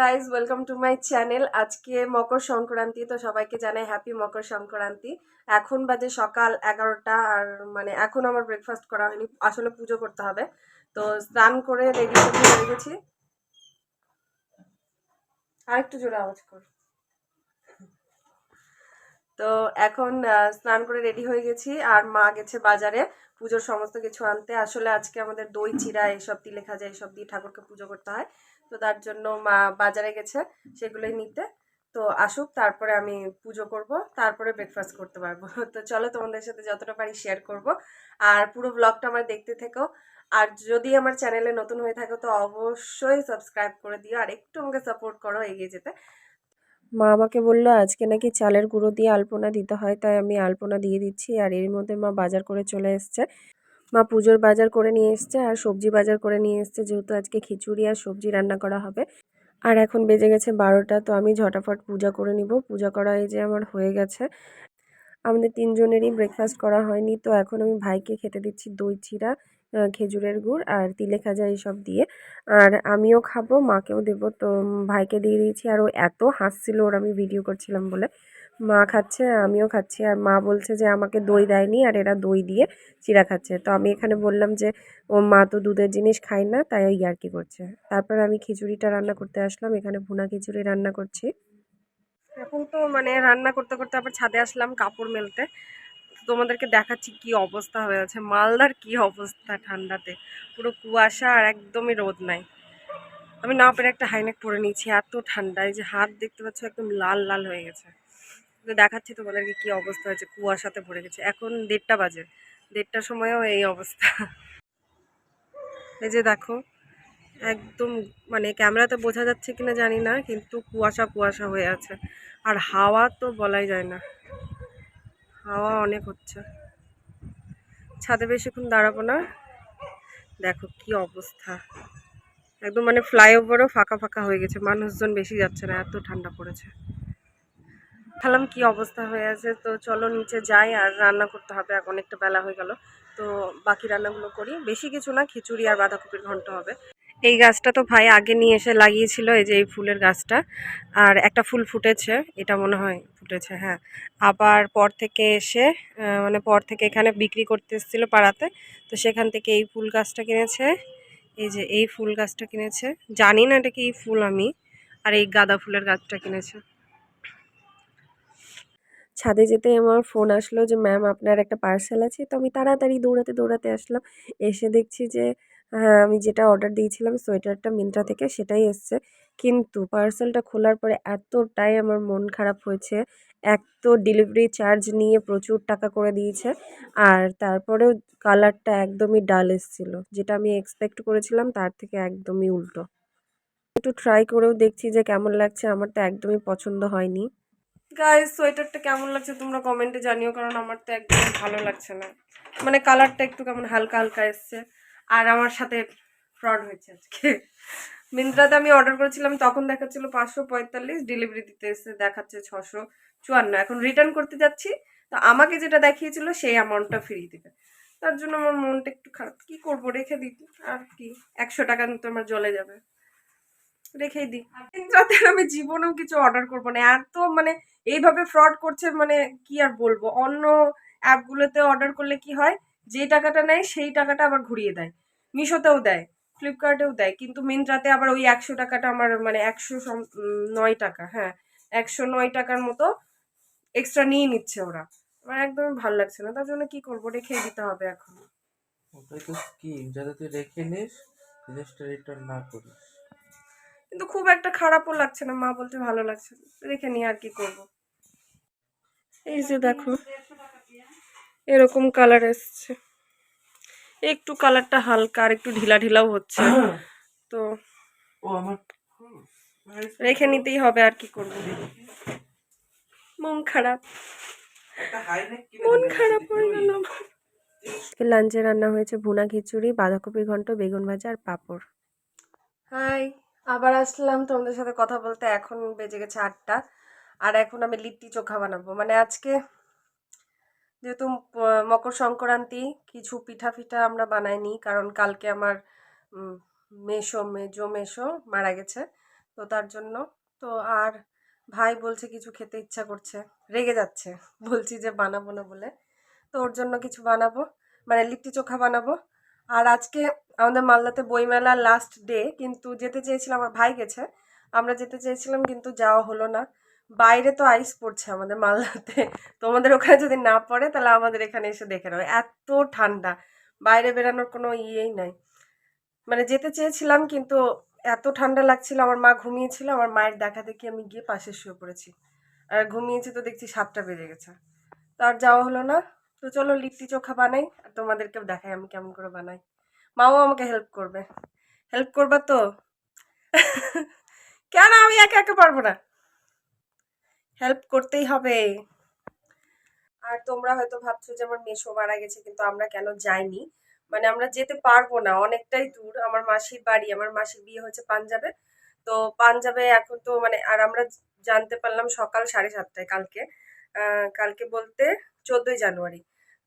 Guys welcome to my channel আজকে মকর সংক্রান্তি, তো সবাইকে জানাই হ্যাপি মকর সংক্রান্তি। এখন বাজে সকাল এগারোটা আর মানে এখন আমার ব্রেকফাস্ট করা হয়নি, আসলে পুজো করতে হবে। তো স্নান করে রেডি রেডি হয়ে গেছি। আর একটু জোরে আওয়াজ কর। তো এখন স্নান করে রেডি হয়ে গেছি আর মা গেছে বাজারে পুজোর সমস্ত কিছু আনতে। আসলে আজকে আমাদের দই, চিরা এইসব তিলে খাজা এইসব দিয়ে ঠাকুরকে পুজো করতে হয়। তো তার জন্য মা বাজারে গেছে সেগুলোই নিতে। তো আসুক, তারপরে আমি পুজো করব, তারপরে ব্রেকফাস্ট করতে পারব। তো চলো তোমাদের সাথে যতটা পারি শেয়ার করব। আর পুরো ব্লগটা আমার দেখতে থেকো। আর যদি আমার চ্যানেলে নতুন হয়ে থাকো, তো অবশ্যই সাবস্ক্রাইব করে দিও। আর একটু আমাকে সাপোর্ট করো এগিয়ে যেতে। মা আমাকে বলল, আজকে নাকি চালের গুঁড়ো দিয়ে আলপনা দিতে হয়, তাই আমি আলপনা দিয়ে দিচ্ছি। আর এর মধ্যে মা বাজার করে চলে এসছে। মা পুজোর বাজার করে নিয়ে এসছে আর সবজি বাজার করে নিয়ে এসছে, যেহেতু আজকে খিচুড়ি আর সবজি রান্না করা হবে। আর এখন বেজে গেছে বারোটা, তো আমি ঝটাফট পূজা করে নিব। পূজা করা এই যে আমার হয়ে গেছে। আমাদের তিনজনেরই ব্রেকফাস্ট করা হয়নি, তো এখন আমি ভাইকে খেতে দিচ্ছি দই চিরা খেজুরের গুড় আর তিলে খাজা এইসব দিয়ে। আর আমিও খাব, মাকেও দেবো, তো ভাইকে দিয়ে দিয়েছি। আর ও এত হাসছিল, ওর আমি ভিডিও করছিলাম বলে। মা খাচ্ছে, আমিও খাচ্ছি। আর মা বলছে যে, আমাকে দই দেয়নি আর এরা দই দিয়ে চিরা খাচ্ছে। তো আমি এখানে বললাম যে, ও মা তো দুধের জিনিস খায় না, তাই ওই আর কি করছে। তারপর আমি খিচুড়িটা রান্না করতে আসলাম। এখানে ভুনা খিচুড়ি রান্না করছি। এখন তো মানে রান্না করতে করতে আবার ছাদে আসলাম কাপড় মেলতে। তোমাদেরকে দেখাচ্ছি কি অবস্থা হয়ে আছে। মালদার কি অবস্থা ঠান্ডাতে। পুরো কুয়াশা আর একদমই রোদ নাই। আমি না পেরে একটা হাইনেক পরে নিয়েছি। এত ঠান্ডা, এই যে হাত দেখতে পাচ্ছ একদম লাল লাল হয়ে গেছে। দেখাচ্ছি তোমাদেরকে কি অবস্থা হয়েছে, কুয়াশাতে ভরে গেছে। এখন দেড়টা বাজে, দেড়টার সময়ও এই অবস্থা। এই যে দেখো, একদম মানে ক্যামেরাতে বোঝা যাচ্ছে কিনা জানি না, কিন্তু কুয়াশা কুয়াশা হয়ে আছে। আর হাওয়া তো বলাই যায় না। হাওয়া অনেক হচ্ছে। ছাদে বেশিক্ষণ দাঁড়াবো না। দেখো কি অবস্থা। একদম মানে ফ্লাইওভারও ফাঁকা ফাঁকা হয়ে গেছে। মানুষজন বেশি যাচ্ছে না, এত ঠান্ডা পড়েছে। খালাম কি অবস্থা হয়ে আছে, তো চলো নিচে যাই আর রান্না করতে হবে, এখন অনেকটা বেলা হয়ে গেল। তো বাকি রান্নাগুলো করি, বেশি কিছু না, খিচুড়ি আর বাঁধাকপির ঘন্ট হবে। এই গাছটা তো ভাই আগে নিয়ে এসে লাগিয়েছিল, এই যে এই ফুলের গাছটা, আর একটা ফুল ফুটেছে, এটা মনে হয় ফুটেছে হ্যাঁ। আবার পর থেকে এসে মানে পর থেকে এখানে বিক্রি করতে এসেছিল পাড়াতে, তো সেখান থেকে এই ফুল গাছটা কিনেছে, এই যে এই ফুল গাছটা কিনেছে, জানি না এটা কি ফুল আমি, আর এই গাঁদা ফুলের গাছটা কিনেছে। ছাদে যেতে আমার ফোন আসলো যে ম্যাম আপনার একটা পার্সেল আছে। তো আমি তাড়াতাড়ি দৌড়াতে দৌড়াতে আসলাম। এসে দেখছি যে হ্যাঁ আমি যেটা অর্ডার দিয়েছিলাম সোয়েটারটা মিন্ত্রা থেকে সেটাই এসছে। কিন্তু পার্সেলটা খোলার পরে এতটাই আমার মন খারাপ হয়েছে। এক তো ডেলিভারি চার্জ নিয়ে প্রচুর টাকা করে দিয়েছে আর তারপরেও কালারটা একদমই ডাল এসেছিল, যেটা আমি এক্সপেক্ট করেছিলাম তার থেকে একদমই উল্টো। একটু ট্রাই করেও দেখছি যে, কেমন লাগছে। আমার তো একদমই পছন্দ হয়নি। গাইস সোয়েটারটা কেমন লাগছে তোমরা কমেন্টে জানিও, কারণ আমার তো একদম ভালো লাগছে না। মানে কালারটা একটু কেমন হালকা হালকা এসছে। আর আমার সাথে ফ্রড হয়েছে আজকে। মিন্ত্রাতে আমি অর্ডার করেছিলাম, তখন দেখাচ্ছিল পাঁচশো পঁয়তাল্লিশ ডেলিভারি দিতে এসে দেখাচ্ছে ছশো চুয়ান্ন। এখন রিটার্ন করতে যাচ্ছি, তো আমাকে যেটা দেখিয়েছিল সেই অ্যামাউন্টটা ফিরিয়ে দিবে। তার জন্য আমার মনটা একটু খারাপ। কি করব, রেখে দিই। আর কি? একশো টাকা তো আমার জলে যাবে। রেখেই দিই। মিন্ত্রাতে আমি জীবনেও কিছু অর্ডার করব না। এত মানে এইভাবে ফ্রড করছে মানে কি আর বলব? অন্য অ্যাপগুলোতে অর্ডার করলে কি হয়? যে টাকাটা নেয়, সেই টাকাটা আবার ঘুরিয়ে দেয়। মিশোতেও দেয়, ফ্লিপকার্টেও দেয়। কিন্তু মিন্ত্রাতে আবার ওই একশো টাকাটা আমার মানে একশো নয় টাকা হ্যাঁ একশো নয় টাকার মতো এক্সট্রা নিয়ে নিচ্ছে ওরা। আমার একদমই ভালো লাগছে না। তার জন্য কি করব? রেখেই দিতে হবে এখন। ওটাই তো স্কিম যাতে তুই রেখে নিস, জিনিসটা রিটার্ন না করিস। কিন্তু খুব একটা খারাপও লাগছে না। মা বলতে ভালো লাগছে রেখে নিয়ে আর কি করব। এই যে দেখো এরকম কালার এসছে। একটু কালারটা হালকা আর একটু ঢিলা ঢিলাও হচ্ছে। তো ও রেখে নিতেই হবে আর কি করব। মন খারাপ। মন খারাপ হয়ে? গেল। লাঞ্চে রান্না হয়েছে ভুনা খিচুড়ি বাঁধাকপি ঘন্ট বেগুন ভাজা আর পাঁপড়। হাই আবার আসলাম তোমাদের সাথে কথা বলতে, এখন বেজে গেছে আটটা। আর এখন আমি লিট্টি চোখা বানাবো। মানে আজকে যেহেতু মকর সংক্রান্তি, কিছু পিঠা ফিঠা আমরা বানাইনি, কারণ কালকে আমার মেসো, মেজো মেসো মারা গেছে, তো তার জন্য। তো আর ভাই বলছে কিছু খেতে ইচ্ছা করছে, রেগে যাচ্ছে। বলছি যে বানাবো না বলে। তো ওর জন্য কিছু বানাবো। মানে লিট্টি চোখা বানাবো। আর আজকে আমাদের মালদাতে বইমেলার লাস্ট ডে কিন্তু যেতে চেয়েছিলাম, আমার ভাই গেছে। আমরা যেতে চেয়েছিলাম, কিন্তু যাওয়া হলো না। বাইরে তো আইস পড়ছে আমাদের মালদাতে। তোমাদের ওখানে যদি না পড়ে, তাহলে আমাদের এখানে এসে দেখে নাও। এত ঠান্ডা। বাইরে বেরানোর কোনো ইয়েই নাই। মানে যেতে চেয়েছিলাম, কিন্তু এত ঠান্ডা লাগছিল, আমার মা ঘুমিয়েছিল, আমার মায়ের দেখা দেখি আমি গিয়ে পাশে শুয়ে পড়েছি। আর ঘুমিয়েছি তো দেখছি সাতটা বেজে গেছে। তো আর যাওয়া হলো না। তো চলো লিট্টি চোখা বানাই আর তোমাদেরকেও দেখাই আমি কেমন করে বানাই। মাও আমাকে হেল্প করবে। হেল্প করবা তো? কেন আমি একা একা পারব না? হেল্প করতেই হবে। আর তোমরা হয়তো ভাবছ যে আমার মেশো মারা গেছে, কিন্তু আমরা কেন যাইনি? মানে আমরা যেতে পারব না, অনেকটাই দূর। আমার মাসির বাড়ি, আমার মাসির বিয়ে হচ্ছে পাঞ্জাবে। তো পাঞ্জাবে এখন তো মানে আর আমরা জানতে পারলাম সকাল সাড়ে সাতটায় কালকে। কালকে বলতে চোদ্দোই জানুয়ারি।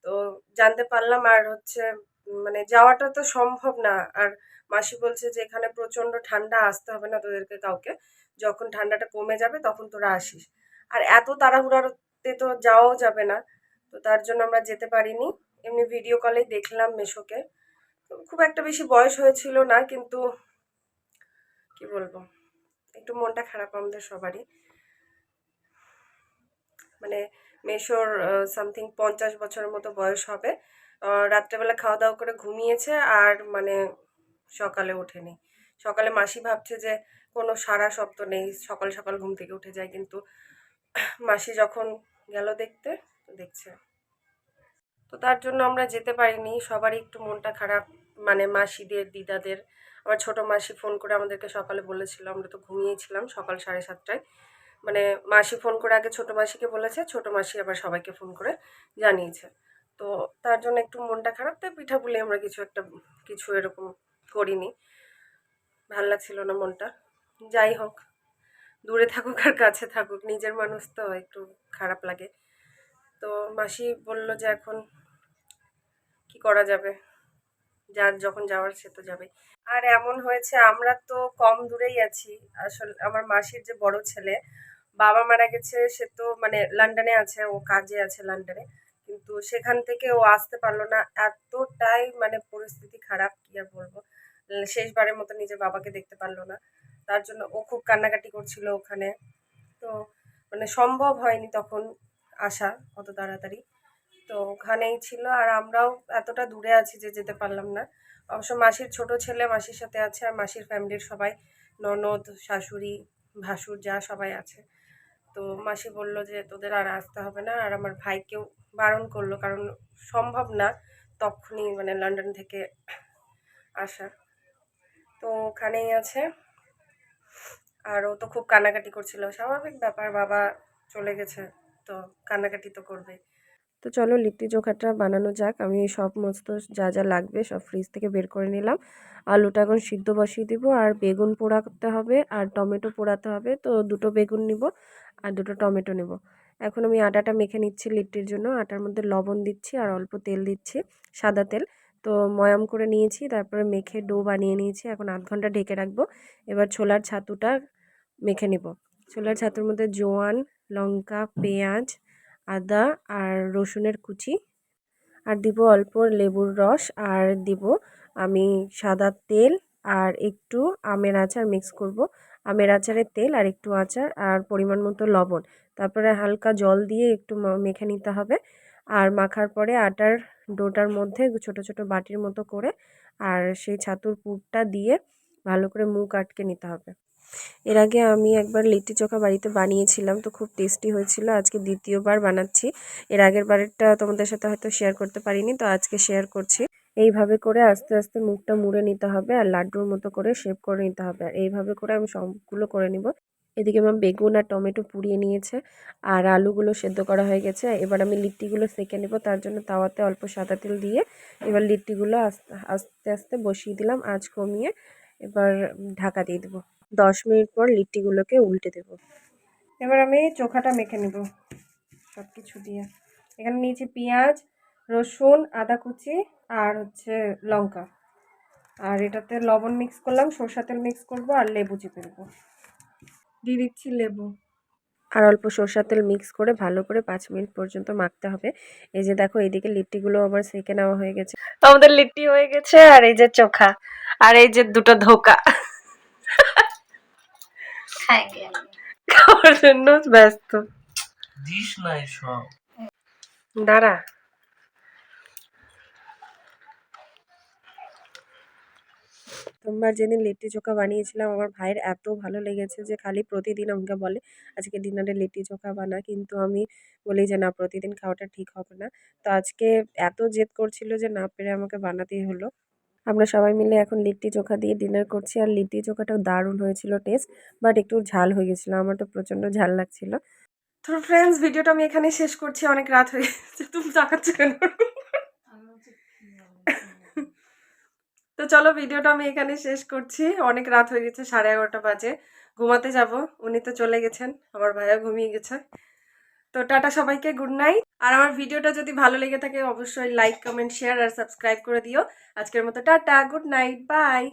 তো জানতে পারলাম আর হচ্ছে মানে যাওয়াটা তো সম্ভব না। আর মাসি বলছে যে এখানে প্রচণ্ড ঠান্ডা, আসতে হবে না তোদেরকে কাউকে। যখন ঠান্ডাটা কমে যাবে তখন তোরা আসিস। আর এত তাড়াহুড়াতে তো যাওয়াও যাবে না। তো তার জন্য আমরা যেতে পারিনি। এমনি ভিডিও কলেই দেখলাম মেশোকে। খুব একটা বেশি বয়স হয়েছিল না, কিন্তু কি বলব? একটু মনটা খারাপ আমাদের সবারই। মানে মেশোর সামথিং পঞ্চাশ বছরের মতো বয়স হবে। রাত্রেবেলা খাওয়া দাওয়া করে ঘুমিয়েছে আর মানে সকালে ওঠেনি। সকালে মাসি ভাবছে যে কোনো সারা শব্দ নেই, সকাল সকাল ঘুম থেকে উঠে যায় কিন্তু মাসি যখন গেল দেখতে, দেখছে। তো তার জন্য আমরা যেতে পারিনি, সবারই একটু মনটা খারাপ মানে মাসিদের, দিদাদের। আমার ছোট মাসি ফোন করে আমাদেরকে সকালে বলেছিল, আমরা তো ঘুমিয়েছিলাম সকাল সাড়ে সাতটায়। মানে মাসি ফোন করে আগে ছোট মাসিকে বলেছে, ছোট মাসি আবার সবাইকে ফোন করে জানিয়েছে। তো তার জন্য একটু মনটা খারাপ, তাই পিঠা পুলি আমরা কিছু একটা, কিছু এরকম করিনি। ভালো লাগছিল না মনটা। যাই হোক, দূরে থাকুক আর কাছে থাকুক, নিজের মানুষ তো একটু খারাপ লাগে। তো মাসি বলল যে এখন কি করা যাবে? যার যখন যাওয়ার সে তো যাবে আর এমন হয়েছে, আমরা তো কম দূরেই আছি। আসলে, আমার মাসির যে বড় ছেলে বাবা মারা গেছে, সে তো মানে লন্ডনে আছে, ও কাজে আছে লন্ডনে কিন্তু সেখান থেকে ও আসতে পারল না। এতটাই মানে পরিস্থিতি খারাপ, কি আর বলব? শেষবারের মতো নিজের বাবাকে দেখতে পারল না। তার জন্য ও খুব কান্নাকাটি করছিল ওখানে। তো মানে সম্ভব হয়নি তখন আসা অত তাড়াতাড়ি। তো ওখানেই ছিল, আর আমরাও এতটা দূরে আছি যে যেতে পারলাম না। অবশ্য মাসির ছোট ছেলে মাসির সাথে আছে, আর মাসির ফ্যামিলির সবাই, ননদ, শাশুড়ি ভাসুর যা সবাই আছে। তো মাসি বলল যে, তোদের আর আসতে হবে না। আর আমার ভাইকেও বারণ করল, কারণ সম্ভব না তখনই মানে লন্ডন থেকে আসা। তো ওখানেই আছে। আর ও তো খুব কান্নাকাটি করছিল। স্বাভাবিক ব্যাপার, বাবা চলে গেছে, তো কান্নাকাটি তো করবে তো চলো লিট্টি চোখাটা বানানো যাক। আমি সব মস্ত যা যা লাগবে সব ফ্রিজ থেকে বের করে নিলাম। আলুটা এখন সিদ্ধ বসিয়ে দিব, আর বেগুন পোড়াতে হবে, আর টমেটো পোড়াতে হবে। তো দুটো বেগুন নিব আর দুটো টমেটো নেব। এখন আমি আটাটা মেখে নিচ্ছি লিট্টির জন্য। আটার মধ্যে লবণ দিচ্ছি আর অল্প তেল দিচ্ছি, সাদা তেল। তো ময়াম করে নিয়েছি, তারপরে মেখে ডো বানিয়ে নিয়েছি। এখন আধ ঘণ্টা ঢেকে রাখব। এবার ছোলার ছাতুটা মেখে নিব। ছোলার ছাতুর মধ্যে জোয়ান, লঙ্কা, পেঁয়াজ আদা আর রসুনের কুচি। আর দিব অল্প লেবুর রস। আর দিব আমি সাদা তেল আর একটু আমের আচার মিক্স করব। আমের আচারের তেল আর একটু আচার আর পরিমাণ মতো লবণ। তারপরে হালকা জল দিয়ে একটু মেখে নিতে হবে। আর মাখার পরে আটার ডোটার মধ্যে ছোট ছোট বাটির মতো করে আর সেই ছাতুর পুরটা দিয়ে ভালো করে মুখ আটকে নিতে হবে। এর আগে আমি একবার লিট্টি চোখা বাড়িতে বানিয়েছিলাম, তো খুব টেস্টি হয়েছিল। আজকে দ্বিতীয়বার বানাচ্ছি। এর আগের বারেরটা তোমাদের সাথে হয়তো শেয়ার করতে পারিনি, তো আজকে শেয়ার করছি। এইভাবে করে আস্তে আস্তে মুখটা মুড়ে নিতে হবে আর লাড্ডুর মতো করে শেপ করে নিতে হবে। আর এইভাবে করে আমি সবগুলো করে নিব। এদিকে আমার বেগুন আর টমেটো পুড়িয়ে নিয়েছে আর আলুগুলো সেদ্ধ করা হয়ে গেছে। এবার আমি লিট্টিগুলো সেঁকে নেব, তার জন্য তাওয়াতে অল্প সাদা তেল দিয়ে এবার লিট্টিগুলো আস্তে আস্তে আস্তে বসিয়ে দিলাম, আঁচ কমিয়ে এবার ঢাকা দিয়ে দেবো। দশ মিনিট পর লিট্টিগুলোকে উল্টে দেব। এবার আমি চোখাটা মেখে নেব সব কিছু দিয়ে। এখানে নিয়েছি পেঁয়াজ, রসুন, আদা কুচি আর হচ্ছে লঙ্কা। আর এটাতে লবণ মিক্স করলাম, সরষা তেল মিক্স করব আর লেবু চিপে দেবো। দিয়ে দিচ্ছি লেবু। আর অল্প সর্ষার তেল মিক্স করে ভালো করে পাঁচ মিনিট পর্যন্ত মাখতে হবে। এই যে দেখো এইদিকে লিট্টিগুলো আমার সেকে নেওয়া হয়ে গেছে। আমাদের লিট্টি হয়ে গেছে আর এই যে চোখা। আর এই যে দুটো ধোকা। সাইকেল খাওয়ার জন্য ব্যস্ত। দিস না সব। দাঁড়া। প্রথমবার যেদিন লিট্টি চোখা বানিয়েছিলাম আমার ভাইয়ের এত ভালো লেগেছে যে খালি প্রতিদিন আমাকে বলে আজকে ডিনারে লিট্টি চোখা বানা। কিন্তু আমি বলি যে না প্রতিদিন খাওয়াটা ঠিক হবে না। তো আজকে এত জেদ করছিল যে না পেরে আমাকে বানাতেই হলো। আমরা সবাই মিলে এখন লিট্টি চোখা দিয়ে ডিনার করছি। আর লিট্টি চোখাটাও দারুণ হয়েছিল টেস্ট বাট একটু ঝাল হয়ে গেছিল। আমার তো প্রচণ্ড ঝাল লাগছিল। তো ফ্রেন্ডস ভিডিওটা আমি এখানে শেষ করছি। অনেক রাত হয়ে গেছে। তুমি তাকাচ্ছ কেন? তো চলো ভিডিওটা আমি এখানে শেষ করছি। অনেক রাত হয়ে গেছে, সাড়ে এগারোটা বাজে। ঘুমাতে যাব। উনি তো চলে গেছেন। আমার ভাইয়া ঘুমিয়ে গেছে। তো টাটা সবাইকে, গুড নাইট। আর আমার ভিডিওটা যদি ভালো লেগে থাকে, অবশ্যই লাইক কমেন্ট শেয়ার আর সাবস্ক্রাইব করে দিও। আজকের মতো টাটা, গুড নাইট বাই